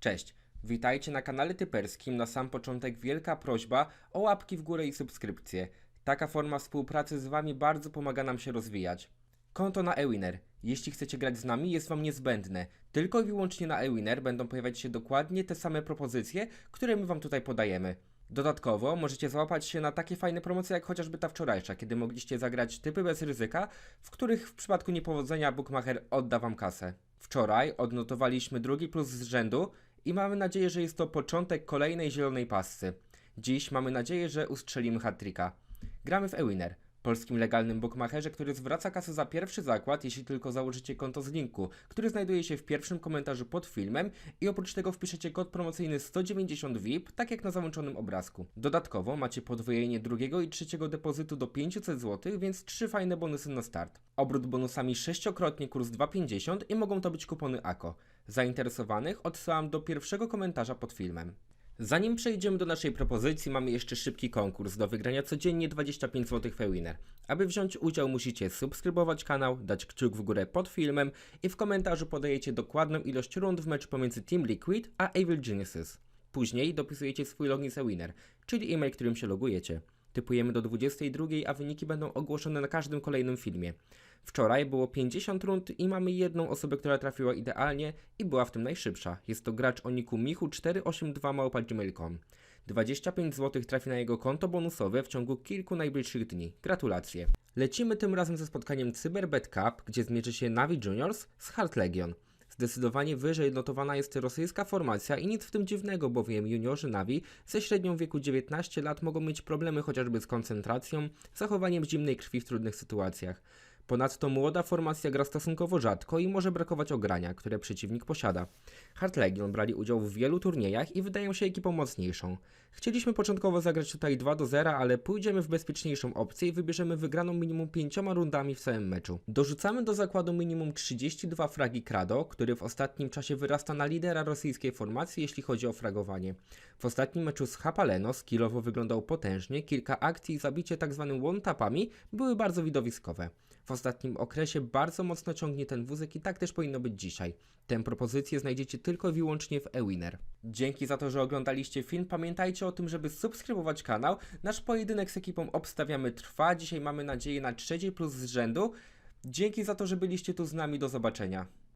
Cześć, witajcie na kanale typerskim. Na sam początek wielka prośba o łapki w górę i subskrypcje. Taka forma współpracy z Wami bardzo pomaga nam się rozwijać. Konto na eWinner. Jeśli chcecie grać z nami, jest Wam niezbędne. Tylko i wyłącznie na eWinner będą pojawiać się dokładnie te same propozycje, które my Wam tutaj podajemy. Dodatkowo możecie załapać się na takie fajne promocje jak chociażby ta wczorajsza, kiedy mogliście zagrać typy bez ryzyka, w których w przypadku niepowodzenia Bookmacher odda Wam kasę. Wczoraj odnotowaliśmy drugi plus z rzędu i mamy nadzieję, że jest to początek kolejnej zielonej pasy. Dziś mamy nadzieję, że ustrzelimy hat-tricka. Gramy w eWinner, polskim legalnym bookmacherze, który zwraca kasę za pierwszy zakład, jeśli tylko założycie konto z linku, który znajduje się w pierwszym komentarzu pod filmem i oprócz tego wpiszecie kod promocyjny 190 VIP, tak jak na załączonym obrazku. Dodatkowo macie podwojenie drugiego i trzeciego depozytu do 500 zł, więc trzy fajne bonusy na start. Obrót bonusami sześciokrotnie kurs 2,50 i mogą to być kupony AKO. Zainteresowanych odsyłam do pierwszego komentarza pod filmem. Zanim przejdziemy do naszej propozycji, mamy jeszcze szybki konkurs do wygrania codziennie 25 zł w Winner. Aby wziąć udział musicie subskrybować kanał, dać kciuk w górę pod filmem i w komentarzu podajecie dokładną ilość rund w meczu pomiędzy Team Liquid a Evil Geniuses. Później dopisujecie swój login z Winner, czyli e-mail, którym się logujecie. Typujemy do 22, a wyniki będą ogłoszone na każdym kolejnym filmie. Wczoraj było 50 rund i mamy jedną osobę, która trafiła idealnie i była w tym najszybsza. Jest to gracz o niku michu482.gmail.com. 25 zł trafi na jego konto bonusowe w ciągu kilku najbliższych dni. Gratulacje. Lecimy tym razem ze spotkaniem CyberBet Cup, gdzie zmierzy się Navi Juniors z Heart Legion. Zdecydowanie wyżej notowana jest rosyjska formacja i nic w tym dziwnego, bowiem juniorzy Navi ze średnią wieku 19 lat mogą mieć problemy chociażby z koncentracją, zachowaniem zimnej krwi w trudnych sytuacjach. Ponadto młoda formacja gra stosunkowo rzadko i może brakować ogrania, które przeciwnik posiada. Hard Legion brali udział w wielu turniejach i wydają się ekipą mocniejszą. Chcieliśmy początkowo zagrać tutaj 2 do 0, ale pójdziemy w bezpieczniejszą opcję i wybierzemy wygraną minimum 5 rundami w całym meczu. Dorzucamy do zakładu minimum 32 fragi Krado, który w ostatnim czasie wyrasta na lidera rosyjskiej formacji, jeśli chodzi o fragowanie. W ostatnim meczu z Hapaleno skillowo wyglądał potężnie, kilka akcji i zabicie tzw. one-tapami były bardzo widowiskowe. W ostatnim okresie bardzo mocno ciągnie ten wózek i tak też powinno być dzisiaj. Tę propozycję znajdziecie tylko i wyłącznie w eWinner. Dzięki za to, że oglądaliście film. Pamiętajcie o tym, żeby subskrybować kanał. Nasz pojedynek z ekipą obstawiamy trwa. Dzisiaj mamy nadzieję na trzeci plus z rzędu. Dzięki za to, że byliście tu z nami. Do zobaczenia.